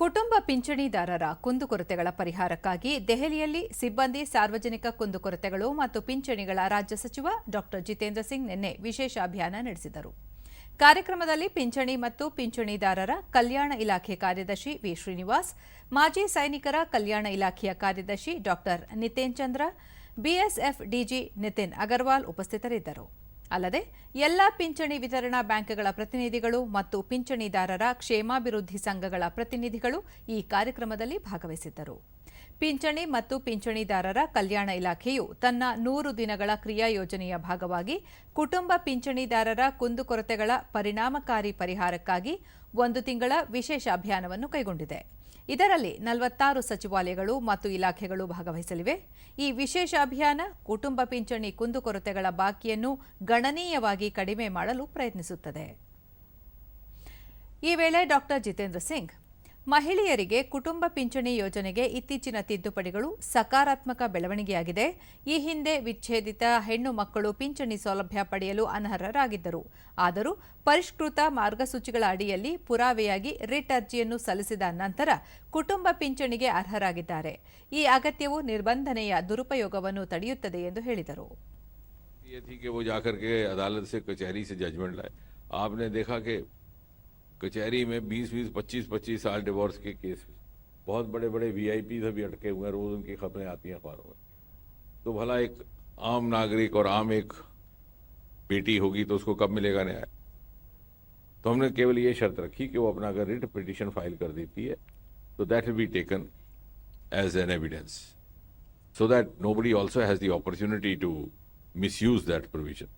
ಕುಟುಂಬ ಪಿಂಚಣಿದಾರರ ಕುಂದುಕೊರತೆಗಳ ಪರಿಹಾರಕ್ಕಾಗಿ ದೆಹಲಿಯಲ್ಲಿ ಸಿಬ್ಬಂದಿ ಸಾರ್ವಜನಿಕ ಕುಂದುಕೊರತೆಗಳು ಮತ್ತು ಪಿಂಚಣಿಗಳ ರಾಜ್ಯ ಸಚಿವ ಡಾ. ಜಿತೇಂದ್ರ ಸಿಂಗ್ ನಿನ್ನೆ ವಿಶೇಷ ಅಭಿಯಾನ ನಡೆಸಿದರು. ಕಾರ್ಯಕ್ರಮದಲ್ಲಿ ಪಿಂಚಣಿ ಮತ್ತು ಪಿಂಚಣಿದಾರರ ಕಲ್ಯಾಣ ಇಲಾಖೆ ಕಾರ್ಯದರ್ಶಿ ವಿ. ಶ್ರೀನಿವಾಸ್, ಮಾಜಿ ಸೈನಿಕರ ಕಲ್ಯಾಣ ಇಲಾಖೆಯ ಕಾರ್ಯದರ್ಶಿ ಡಾ. ನಿತೇನ್ ಚಂದ್ರ ಬಿಎಸ್ಎಫ್ ಡಿಜಿ ನಿತಿನ್ ಅಗರ್ವಾಲ್ ಉಪಸ್ಥಿತರಿದ್ದರು. ಅಲ್ಲದೆ ಎಲ್ಲ ಪಿಂಚಣಿ ವಿತರಣಾ ಬ್ಯಾಂಕ್ಗಳ ಪ್ರತಿನಿಧಿಗಳು ಮತ್ತು ಪಿಂಚಣಿದಾರರ ಕ್ಷೇಮಾಭಿವೃದ್ಧಿ ಸಂಘಗಳ ಪ್ರತಿನಿಧಿಗಳು ಈ ಕಾರ್ಯಕ್ರಮದಲ್ಲಿ ಭಾಗವಹಿಸಿದ್ದರು. ಪಿಂಚಣಿ ಮತ್ತು ಪಿಂಚಣಿದಾರರ ಕಲ್ಯಾಣ ಇಲಾಖೆಯು ತನ್ನ ನೂರು ದಿನಗಳ ಕ್ರಿಯಾ ಯೋಜನೆಯ ಭಾಗವಾಗಿ ಕುಟುಂಬ ಪಿಂಚಣಿದಾರರ ಕುಂದುಕೊರತೆಗಳ ಪರಿಣಾಮಕಾರಿ ಪರಿಹಾರಕ್ಕಾಗಿ ಒಂದು ತಿಂಗಳ ವಿಶೇಷ ಅಭಿಯಾನವನ್ನು ಕೈಗೊಂಡಿದೆ. ಇದರಲ್ಲಿ ನಲವತ್ತಾರು ಸಚಿವಾಲಯಗಳು ಮತ್ತು ಇಲಾಖೆಗಳು ಭಾಗವಹಿಸಲಿವೆ. ಈ ವಿಶೇಷ ಅಭಿಯಾನ ಕುಟುಂಬ ಪಿಂಚಣಿ ಕುಂದುಕೊರತೆಗಳ ಬಾಕಿಯನ್ನು ಗಣನೀಯವಾಗಿ ಕಡಿಮೆ ಮಾಡಲು ಪ್ರಯತ್ನಿಸುತ್ತದೆ. ಈ ವೇಳೆ ಡಾಕ್ಟರ್ ಜಿತೇಂದ್ರ ಸಿಂಗ್ ಮಹಿಳೆಯರಿಗೆ ಕುಟುಂಬ ಪಿಂಚಣಿ ಯೋಜನೆಗೆ ಇತ್ತೀಚಿನ ತಿದ್ದುಪಡಿಗಳು ಸಕಾರಾತ್ಮಕ ಬೆಳವಣಿಗೆಯಾಗಿದೆ ಈ ಹಿಂದೆ ವಿಚ್ಛೇದಿತ ಹೆಣ್ಣು ಮಕ್ಕಳು ಪಿಂಚಣಿ ಸೌಲಭ್ಯ ಪಡೆಯಲು ಅನರ್ಹರಾಗಿದ್ದರು ಆದರೂ ಪರಿಷ್ಕೃತ ಮಾರ್ಗಸೂಚಿಗಳ ಅಡಿಯಲ್ಲಿ ಪುರಾವೆಯಾಗಿ ರಿಟ್ ಅರ್ಜಿಯನ್ನು ಸಲ್ಲಿಸಿದ ನಂತರ ಕುಟುಂಬ ಪಿಂಚಣಿಗೆ ಅರ್ಹರಾಗಿದ್ದಾರೆ ಈ ಅಗತ್ಯವು ನಿರ್ಬಂಧನೆಯ ದುರುಪಯೋಗವನ್ನು ತಡೆಯುತ್ತದೆ ಎಂದು ಹೇಳಿದರು ये थी कि वो जाकर के अदालत से कचहरी से जजमेंट लाए आपने देखा कि कचहरी में 20 20 25 25 साल डिवोर्स के केस बहुत बड़े बड़े वीआईपी अभी अटके हुए हैं, रोज उनकी खबरें आती हैं अखबारों में। तो भला एक आम नागरिक और आम एक बेटी होगी तो उसको कब मिलेगा न्याय? तो हमने केवल ये शर्त रखी कि वो अपना अगर रिट पिटिशन फ़ाइल कर देती है तो that will be taken as an evidence so that also has has the to misuse that provision.